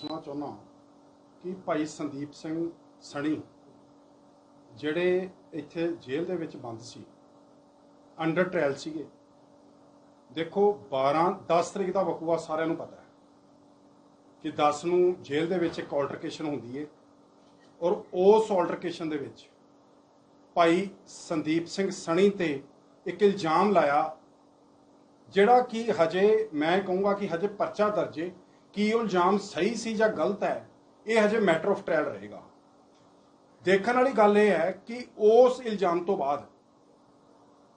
ਦੱਸਣਾ ਚਾਹੁੰਦਾ ਕਿ ਭਾਈ ਸੰਦੀਪ ਸਿੰਘ ਸਣੀ, ਜਿਹੜੇ ਇੱਥੇ ਜੇਲ੍ਹ ਦੇ ਵਿੱਚ ਬੰਦ ਸੀ ਅੰਡਰ ਟ੍ਰਾਇਲ ਸੀਗੇ। ਦੇਖੋ 12 10 ਤਰੀਕ ਦਾ ਵਕੂਆ ਸਾਰਿਆਂ ਨੂੰ ਪਤਾ ਹੈ ਕਿ 10 ਨੂੰ ਜੇਲ੍ਹ ਦੇ ਵਿੱਚ ਇੱਕ ਆਲਟਰਕੇਸ਼ਨ ਹੁੰਦੀ ਹੈ ਔਰ ਉਸ ਆਲਟਰਕੇਸ਼ਨ ਦੇ ਵਿੱਚ ਭਾਈ ਸੰਦੀਪ ਸਿੰਘ ਸਣੀ ਤੇ ਇੱਕ ਇਲਜ਼ਾਮ ਲਾਇਆ, ਜਿਹੜਾ ਕਿ ਹਜੇ ਮੈਂ ਕਹੂੰਗਾ ਕਿ ਹਜੇ ਪਰਚਾ ਦਰਜੇ ਕੀ ਉਹ ਇਲਜ਼ਾਮ ਸਹੀ ਸੀ ਜਾਂ ਗਲਤ ਹੈ, ਇਹ ਹਜੇ ਮੈਟਰ ਆਫ ਟ੍ਰਾਇਲ ਰਹੇਗਾ। ਦੇਖਣ ਵਾਲੀ ਗੱਲ ਇਹ ਹੈ ਕਿ ਉਸ ਇਲਜ਼ਾਮ ਤੋਂ ਬਾਅਦ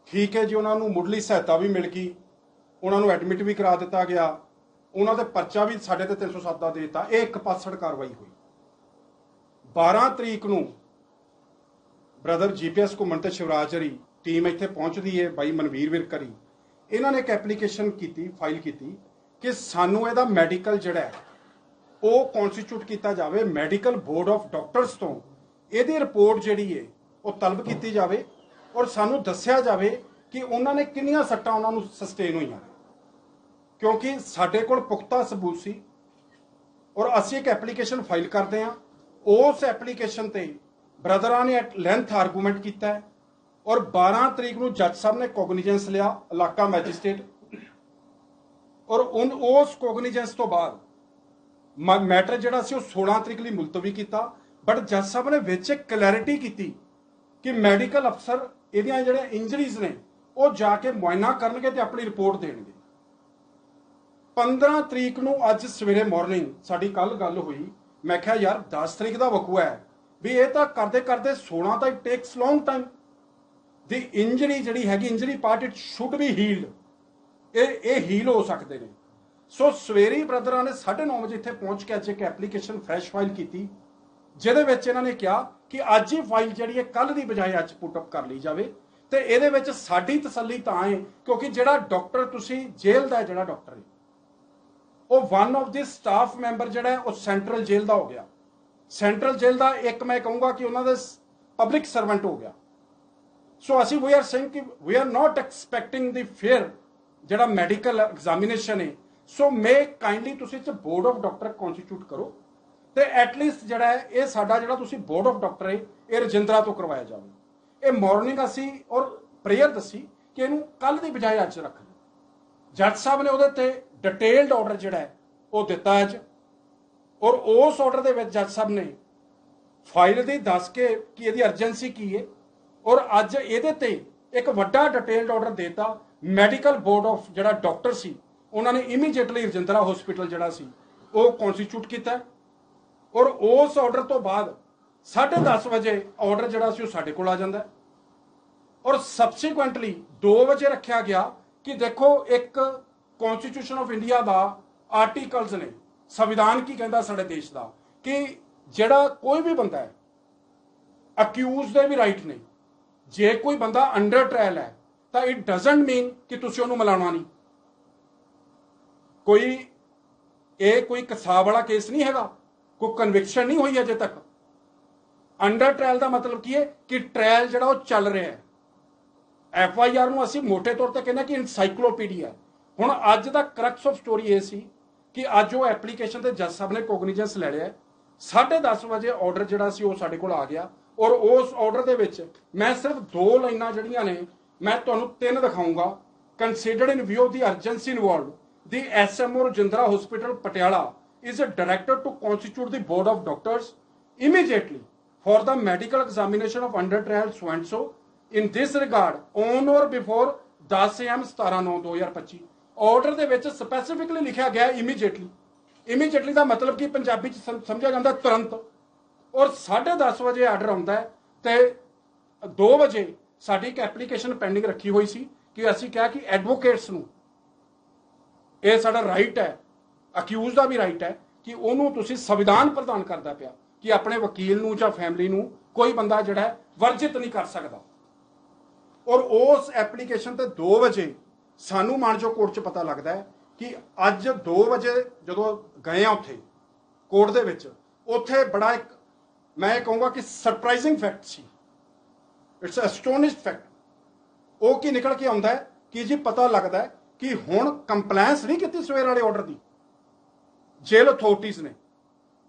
ਠੀਕ ਹੈ ਜੀ, ਉਹਨਾਂ ਨੂੰ ਮੁੱਢਲੀ ਸਹਾਇਤਾ ਵੀ ਮਿਲ ਗਈ, ਉਹਨਾਂ ਨੂੰ ਐਡਮਿਟ ਵੀ ਕਰਾ ਦਿੱਤਾ ਗਿਆ, ਉਹਨਾਂ ਦੇ ਪਰਚਾ ਵੀ ਸਾਡੇ ਤੇ 307 ਦਾ ਦੇ ਦਿੱਤਾ, ਇਹ ਇੱਕ ਪਾਸੜ ਕਾਰਵਾਈ ਹੋਈ। 12 ਤਰੀਕ ਨੂੰ ਬ੍ਰਦਰ ਜੀਪੀਐਸ ਘੁੰਮਣ ਤੇ ਸ਼ਿਵਰਾਜ ਹਰੀ ਟੀਮ ਇੱਥੇ ਪਹੁੰਚਦੀ ਹੈ, ਬਾਈ ਮਨਵੀਰ ਵਿਰਕਰੀ। ਇਹਨਾਂ ਨੇ ਇੱਕ ਐਪਲੀਕੇਸ਼ਨ ਕੀਤੀ ਫਾਈਲ ਕੀਤੀ। ਕਿ ਸਾਨੂੰ ਇਹਦਾ ਮੈਡੀਕਲ ਜਿਹੜਾ ਹੈ, ਉਹ ਕਨਸਟੀਟਿਊਟ ਕੀਤਾ ਜਾਵੇ ਮੈਡੀਕਲ ਬੋਰਡ ਆਫ ਡਾਕਟਰਸ ਤੋਂ। ਇਹਦੀ ਰਿਪੋਰਟ ਜਿਹੜੀ ਹੈ, ਉਹ ਤਲਬ ਕੀਤੀ ਜਾਵੇ ਔਰ ਸਾਨੂੰ ਦੱਸਿਆ ਜਾਵੇ ਕਿ ਉਹਨਾਂ ਨੇ ਕਿੰਨੀਆਂ ਸੱਟਾਂ ਉਹਨਾਂ ਨੂੰ ਸਸਟੇਨ ਹੋਈਆਂ। ਕਿਉਂਕਿ ਸਾਡੇ ਕੋਲ ਪੁਖਤਾ ਸਬੂਤ ਸੀ ਔਰ ਅਸੀਂ ਇੱਕ ਐਪਲੀਕੇਸ਼ਨ ਫਾਈਲ ਕਰਦੇ ਹਾਂ। ਉਸ ਐਪਲੀਕੇਸ਼ਨ ਤੇ ਬ੍ਰਦਰਾਂ ਨੇ ਐਟ ਲੈਂਥ ਆਰਗੂਮੈਂਟ ਕੀਤਾ ਹੈ ਔਰ 12 ਤਰੀਕ ਨੂੰ ਜੱਜ ਸਾਹਿਬ ਨੇ ਕੋਗਨੀਜੈਂਸ ਲਿਆ, ਇਲਾਕਾ ਮੈਜਿਸਟ੍ਰੇਟ ਔਰ ਉਨ ਉਸ ਕੋਗਨੀਜੈਂਸ ਤੋਂ ਬਾਅਦ ਮੈਟਰ ਜਿਹੜਾ ਸੀ ਉਹ 16 ਤਰੀਕ ਲਈ ਮੁਲਤਵੀ ਕੀਤਾ। ਬਟ ਜੱਜ ਸਾਹਿਬ ਨੇ ਵਿੱਚ ਕਲੈਰਿਟੀ ਕੀਤੀ ਕਿ ਮੈਡੀਕਲ ਅਫਸਰ ਇਹਦੀਆਂ ਜਿਹੜੀਆਂ ਇੰਜਰੀਜ਼ ਨੇ, ਉਹ ਜਾ ਕੇ ਮੁਆਇਨਾ ਕਰਨਗੇ ਤੇ ਆਪਣੀ ਰਿਪੋਰਟ ਦੇਣਗੇ। 15 ਤਰੀਕ ਨੂੰ ਅੱਜ ਸਵੇਰੇ ਮਾਰਨਿੰਗ ਸਾਡੀ ਕੱਲ ਗੱਲ ਹੋਈ। ਮੈਂ ਕਿਹਾ, ਯਾਰ 10 ਤਰੀਕ ਦਾ ਵਕੂਆ ਹੈ। ਵੀ ਇਹ ਤਾਂ ਕਰਦੇ ਕਰਦੇ 16 ਤਾਂ ਇਟ ਟੇਕਸ ਲੌਂਗ ਟਾਈਮ ਦੀ ਇੰਜਰੀ ਜਿਹੜੀ ਹੈਗੀ injury part it should be healed ਇਹ ਇਹ ਹੀਲ ਹੋ ਸਕਦੇ ਨੇ। ਸੋ ਸਵੇਰੀ ਬ੍ਰਦਰਾਂ ਨੇ 9:30 ਵਜੇ ਇੱਥੇ ਪਹੁੰਚ ਕੇ ਅੱਜ ਇੱਕ ਐਪਲੀਕੇਸ਼ਨ ਫਰੈਸ਼ ਫਾਈਲ ਕੀਤੀ, ਜਿਹਦੇ ਵਿੱਚ ਇਹਨਾਂ ਨੇ ਕਿਹਾ ਕਿ ਅੱਜ ਹੀ ਫਾਈਲ ਜਿਹੜੀ ਹੈ ਕੱਲ ਦੀ ਬਜਾਏ ਅੱਜ ਪੁੱਟ ਅਪ ਕਰ ਲਈ ਜਾਵੇ। ਤੇ ਇਹਦੇ ਵਿੱਚ ਸਾਡੀ ਤਸੱਲੀ ਤਾਂ ਹੈ, ਕਿਉਂਕਿ ਜਿਹੜਾ ਡਾਕਟਰ ਤੁਸੀਂ ਜੇਲ੍ਹ ਦਾ ਜਿਹੜਾ ਡਾਕਟਰ ਹੈ, ਉਹ one of the staff member ਜਿਹੜਾ ਉਹ ਸੈਂਟਰਲ ਜੇਲ੍ਹ ਦਾ ਹੋ ਗਿਆ। ਸੈਂਟਰਲ ਜੇਲ੍ਹ ਦਾ ਇੱਕ ਮੈਂ ਕਹੂੰਗਾ ਕਿ ਉਹਨਾਂ ਦਾ ਪਬਲਿਕ ਸਰਵੈਂਟ ਹੋ ਗਿਆ। ਸੋ ਅਸੀਂ ਵੀ ਆਰ ਸੇਇੰਗ ਕਿ we are not expecting the fair ਜਿਹੜਾ ਮੈਡੀਕਲ ਐਗਜ਼ਾਮੀਨੇਸ਼ਨ ਹੈ ਸੋ ਮੇ ਕਾਈਂਡਲੀ ਤੁਸੀਂ ਚ ਬੋਰਡ ਆਫ ਡਾਕਟਰ ਕਨਸਟੀਟਿਊਟ ਕਰੋ ਤੇ ਐਟਲੀਸਟ ਜਿਹੜਾ ਹੈ, ਇਹ ਸਾਡਾ ਜਿਹੜਾ ਤੁਸੀਂ ਬੋਰਡ ਆਫ ਡਾਕਟਰ ਹੈ, ਇਹ ਰਜਿੰਦਰਾ ਤੋਂ ਕਰਵਾਇਆ ਜਾਵੇ। ਇਹ ਮਾਰਨਿੰਗ ਅਸੀਂ ਔਰ ਪ੍ਰੇਅਰ ਦੱਸੀ ਕਿ ਇਹਨੂੰ ਕੱਲ ਦੀ ਬਜਾਏ ਅੱਜ ਰੱਖ ਲਓ। ਜੱਜ ਸਾਹਿਬ ਨੇ ਉਹਦੇ ਤੇ ਡਿਟੇਲਡ ਆਰਡਰ ਜਿਹੜਾ ਹੈ, ਉਹ ਦਿੱਤਾ ਅੱਜ। ਔਰ ਉਸ ਆਰਡਰ ਦੇ ਵਿੱਚ ਜੱਜ ਸਾਹਿਬ ਨੇ ਫਾਈਲ ਦੀ ਦੱਸ ਕੇ ਕਿ ਇਹਦੀ ਅਰਜੈਂਸੀ ਕੀ ਹੈ। ਔਰ ਅੱਜ ਇਹਦੇ ਤੇ ਇੱਕ ਵੱਡਾ ਡਿਟੇਲਡ ਆਰਡਰ ਦਿੱਤਾ। ਮੈਡੀਕਲ ਬੋਰਡ ਆਫ ਜਿਹੜਾ ਡਾਕਟਰ ਸੀ, ਉਹਨਾਂ ਨੇ ਇਮੀਡੀਏਟਲੀ ਰਜਿੰਦਰਾ ਹਸਪੀਟਲ ਜਿਹੜਾ ਸੀ, ਉਹ ਕਨਸਟੀਟਿਊਟ ਕੀਤਾ। ਔਰ ਉਸ ਆਰਡਰ ਤੋਂ ਬਾਅਦ 10:30 ਵਜੇ ਆਰਡਰ ਜਿਹੜਾ ਸੀ ਉਹ ਸਾਡੇ ਕੋਲ ਆ ਜਾਂਦਾ। ਔਰ ਸਬਸੀਕੁਐਂਟਲੀ 2 ਵਜੇ ਰੱਖਿਆ ਗਿਆ ਕਿ ਦੇਖੋ ਇੱਕ ਕਨਸਟੀਟਿਊਸ਼ਨ ਆਫ ਇੰਡੀਆ ਦਾ ਆਰਟੀਕਲਸ ਨੇ, ਸੰਵਿਧਾਨ ਕੀ ਕਹਿੰਦਾ ਸਾਡੇ ਦੇਸ਼ ਦਾ, ਕਿ ਜਿਹੜਾ ਕੋਈ ਵੀ ਬੰਦਾ ਹੈ ਅਕਿਊਜ਼ ਦੇ ਵੀ ਰਾਈਟ ਨੇ। ਜੇ ਕੋਈ ਬੰਦਾ ਅੰਡਰ ਟ੍ਰਾਇਲ ਹੈ ਤਾਂ ਇਟ ਡਸਨਟ ਮੀਨ ਕਿ ਤੁਸੀਂ ਉਹਨੂੰ ਮਿਲਾਉਣਾ ਨਹੀਂ। ਕੋਈ, ਇਹ ਕੋਈ ਕਸਾਬ ਵਾਲਾ ਕੇਸ ਨਹੀਂ ਹੈਗਾ। ਕੋਈ ਕਨਵਿਕਸ਼ਨ ਨਹੀਂ ਹੋਈ ਅਜੇ ਤੱਕ। ਅੰਡਰ ਟ੍ਰਾਇਲ ਦਾ ਮਤਲਬ ਕੀ ਹੈ ਕਿ ਟ੍ਰਾਇਲ ਜਿਹੜਾ ਉਹ ਚੱਲ ਰਿਹਾ ਹੈ। ਐਫ ਆਈ ਆਰ ਨੂੰ ਅਸੀਂ ਮੋٹے ਤੌਰ ਤੇ ਕਹਿੰਦੇ ਕਿ ਇਨਸਾਈਕਲੋਪੀਡੀਆ ਹੁਣ ਅੱਜ ਦਾ ਕਰਕਸ ਆਫ ਸਟੋਰੀ ਇਹ ਸੀ ਕਿ ਅੱਜ ਉਹ ਐਪਲੀਕੇਸ਼ਨ ਤੇ ਜੱਜ ਸਾਹਿਬ ਨੇ ਕੋਗਨੀਜੈਂਸ ਲੈ ਲਿਆ 10:30 ਵਜੇ ਆਰਡਰ ਜਿਹੜਾ ਸੀ ਉਹ ਸਾਡੇ ਕੋਲ ਆ ਗਿਆ। ਔਰ ਉਸ ਆਰਡਰ ਦੇ ਵਿੱਚ ਮੈਂ ਸਿਰਫ ਦੋ ਲਾਈਨਾਂ ਜਿਹੜੀਆਂ ਨੇ ਮੈਂ ਤੁਹਾਨੂੰ ਤਿੰਨ ਦਿਖਾਉਂਗਾ considered in view of the urgency involved the SMO Rajindra hospital Patiala is a director to constitute the board of doctors immediately for the medical examination of under trial so and so in this regard on or before 10 am 17/9/2025 order ਦੇ ਵਿੱਚ specifically ਲਿਖਿਆ ਗਿਆ immediately immediately ਦਾ ਮਤਲਬ ਕਿ ਪੰਜਾਬੀ ਚ ਸਮਝਿਆ ਜਾਂਦਾ ਤੁਰੰਤ ਔਰ 10:30 ਵਜੇ ਆਰਡਰ ਆਉਂਦਾ ਹੈ ਤੇ 2 ਵਜੇ ਸਾਡੀ ਇੱਕ ਐਪਲੀਕੇਸ਼ਨ ਪੈਂਡਿੰਗ ਰੱਖੀ ਹੋਈ ਸੀ ਕਿ ਅਸੀਂ ਕਿਹਾ ਕਿ ਐਡਵੋਕੇਟਸ ਨੂੰ ਇਹ ਸਾਡਾ ਰਾਈਟ ਹੈ ਅਕਿਊਜ਼ ਦਾ ਵੀ ਰਾਈਟ ਹੈ ਕਿ ਉਹਨੂੰ ਤੁਸੀਂ ਸੰਵਿਧਾਨ ਪ੍ਰਦਾਨ ਕਰਦਾ ਪਿਆ ਕਿ ਆਪਣੇ ਵਕੀਲ ਨੂੰ ਜਾਂ ਫੈਮਿਲੀ ਨੂੰ ਕੋਈ ਬੰਦਾ ਜਿਹੜਾ ਵਰਜਿਤ ਨਹੀਂ ਕਰ ਸਕਦਾ। ਔਰ ਉਸ ਐਪਲੀਕੇਸ਼ਨ ਤੇ 2 ਵਜੇ ਸਾਨੂੰ ਮਾਨਜੋ ਕੋਰਟ 'ਚ ਪਤਾ ਲੱਗਦਾ ਹੈ ਕਿ ਅੱਜ 2 ਵਜੇ ਜਦੋਂ ਗਏ ਆ ਉੱਥੇ ਕੋਰਟ ਦੇ ਵਿੱਚ, ਉੱਥੇ ਬੜਾ ਇੱਕ ਮੈਂ ਇਹ ਕਹੂੰਗਾ ਕਿ ਸਰਪ੍ਰਾਈਜ਼ਿੰਗ ਫੈਕਟ ਸੀ। ਇਟਸ ਅਸਟੋਨਿਸ਼ ਫੈਕਟ ਉਹ ਕੀ ਨਿਕਲ ਕੇ ਆਉਂਦਾ ਹੈ? ਕਿ ਜੀ ਪਤਾ ਲੱਗਦਾ ਹੈ ਕਿ ਹੁਣ ਕੰਪਲਾਈਂਸ ਨਹੀਂ ਕੀਤੀ ਸਵੇਰ ਵਾਲੇ ਆਰਡਰ ਦੀ? ਜੇਲ੍ਹ ਅਥਾਰਟੀਆਂ ਨੇ।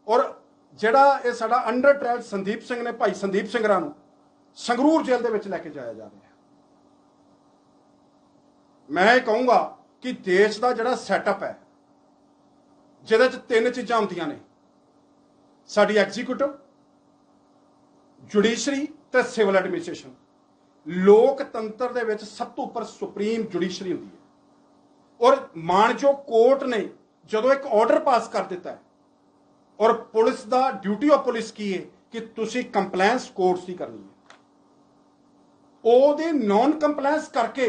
ਔਰ ਜਿਹੜਾ ਇਹ ਸਾਡਾ ਅੰਡਰ ਟ੍ਰਾਇਲ ਸੰਦੀਪ ਸਿੰਘ ਨੇ, ਭਾਈ ਸੰਦੀਪ ਸਿੰਘਰਾ ਨੂੰ, ਸੰਗਰੂਰ ਜੇਲ੍ਹ ਦੇ ਵਿੱਚ ਲੈ ਕੇ ਜਾਇਆ ਜਾ ਰਿਹਾ ਮੈਂ ਇਹ ਕਹੂੰਗਾ ਕਿ ਦੇਸ਼ ਦਾ ਜਿਹੜਾ ਸੈਟਅਪ ਹੈ, ਜਿਹਦੇ 'ਚ ਤਿੰਨ ਚੀਜ਼ਾਂ ਹੁੰਦੀਆਂ ਨੇ। ਸਾਡੀ ਐਗਜ਼ੀਕਿਊਟਿਵ ਜੁਡੀਸ਼ਰੀ ਤੇ ਸਿਵਲ ਐਡਮਿਨਿਸਟ੍ਰੇਸ਼ਨ। ਲੋਕਤੰਤਰ ਦੇ ਵਿੱਚ ਸਭ ਤੋਂ ਉੱਪਰ ਸੁਪਰੀਮ ਜੁਡੀਸ਼ਰੀ ਹੁੰਦੀ ਹੈ। ਔਰ ਮਾਨਯੋਗ ਕੋਰਟ ਨੇ ਜਦੋਂ ਇੱਕ ਆਰਡਰ ਪਾਸ ਕਰ ਦਿੱਤਾ ਹੈ, ਔਰ ਪੁਲਿਸ ਦਾ ਡਿਊਟੀ ਆਫ ਪੁਲਿਸ ਕੀ ਹੈ ਕਿ ਤੁਸੀਂ ਕੰਪਲਾਈਂਸ ਕੋਰਟਸ ਦੀ ਕਰਨੀ ਹੈ। ਉਹਦੇ ਨਾਨ ਕੰਪਲਾਈਂਸ ਕਰਕੇ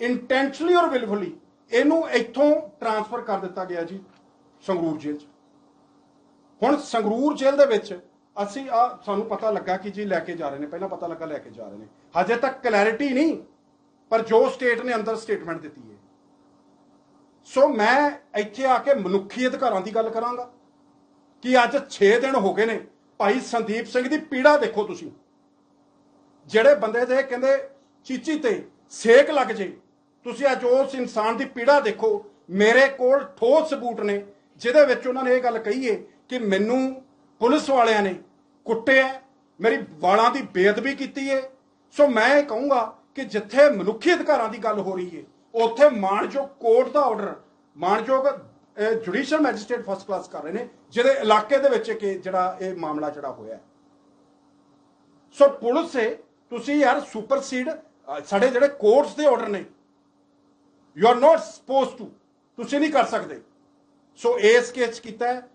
ਇੰਟੈਂਸ਼ਨਲੀ ਔਰ ਵਿਲਫੁਲੀ ਇਹਨੂੰ ਇੱਥੋਂ ਟਰਾਂਸਫਰ ਕਰ ਦਿੱਤਾ ਗਿਆ ਜੀ ਸੰਗਰੂਰ ਜੇਲ੍ਹ 'ਚ। ਹੁਣ ਸੰਗਰੂਰ ਜੇਲ੍ਹ ਦੇ ਵਿੱਚ ਅਸੀਂ ਆ ਸਾਨੂੰ ਪਤਾ ਲੱਗਾ ਕਿ ਜੀ ਲੈ ਕੇ ਜਾ ਰਹੇ ਨੇ, ਪਹਿਲਾਂ ਪਤਾ ਲੱਗਾ ਲੈ ਕੇ ਜਾ ਰਹੇ ਨੇ। ਹਜੇ ਤੱਕ ਕਲੈਰਿਟੀ ਨਹੀਂ, ਪਰ ਜੋ ਸਟੇਟ ਨੇ ਅੰਦਰ ਸਟੇਟਮੈਂਟ ਦਿੱਤੀ ਹੈ। ਸੋ ਮੈਂ ਇੱਥੇ ਆ ਕੇ ਮਨੁੱਖੀ ਅਧਿਕਾਰਾਂ ਦੀ ਗੱਲ ਕਰਾਂਗਾ ਕਿ ਅੱਜ 6 ਦਿਨ ਹੋ ਗਏ ਨੇ, ਭਾਈ ਸੰਦੀਪ ਸਿੰਘ ਦੀ ਪੀੜਾ ਦੇਖੋ ਤੁਸੀਂ। ਜਿਹੜੇ ਬੰਦੇ ਦੇ ਕਹਿੰਦੇ, ਚੀਚੀ ਤੇ ਸੇਕ ਲੱਗ ਜੇ, ਤੁਸੀਂ ਅੱਜ ਉਸ ਇਨਸਾਨ ਦੀ ਪੀੜਾ ਦੇਖੋ। ਮੇਰੇ ਕੋਲ ਠੋਸ ਸਬੂਤ ਨੇ, ਜਿਹਦੇ ਵਿੱਚ ਉਹਨਾਂ ਨੇ ਇਹ ਗੱਲ ਕਹੀ ਹੈ ਕਿ ਮੈਨੂੰ ਪੁਲਿਸ ਵਾਲਿਆਂ ਨੇ ਕੁੱਟਿਆ ਮੇਰੀ ਵਾਲਾਂ ਦੀ ਬੇਅਦਬੀ ਕੀਤੀ ਹੈ ਸੋ ਮੈਂ ਇਹ ਕਹੂੰਗਾ ਕਿ ਜਿੱਥੇ ਮਨੁੱਖੀ ਅਧਿਕਾਰਾਂ ਦੀ ਗੱਲ ਹੋ ਰਹੀ ਹੈ ਉੱਥੇ ਮਾਨਯੋਗ ਕੋਰਟ ਦਾ ਆਰਡਰ, ਮਾਨਯੋਗ ਜੁਡੀਸ਼ੀਅਲ ਮੈਜਿਸਟ੍ਰੇਟ ਫਸਟ ਕਲਾਸ ਕਰ ਰਹੇ ਨੇ, ਜਿਹਦੇ ਇਲਾਕੇ ਦੇ ਵਿੱਚ ਕਿ ਜਿਹੜਾ ਇਹ ਮਾਮਲਾ ਜਿਹੜਾ ਹੋਇਆ ਸੋ ਪੁਲਿਸ ਏ, ਤੁਸੀਂ ਯਾਰ ਸੁਪਰਸੀਡ ਸਾਡੇ ਜਿਹੜੇ ਕੋਰਟਸ ਦੇ ਆਰਡਰ ਨੇ you are not supposed to ਤੁਸੀਂ ਨਹੀਂ ਕਰ ਸਕਦੇ। ਸੋ ਇਸ ਕੇਸ ਕੀਤਾ ਹੈ।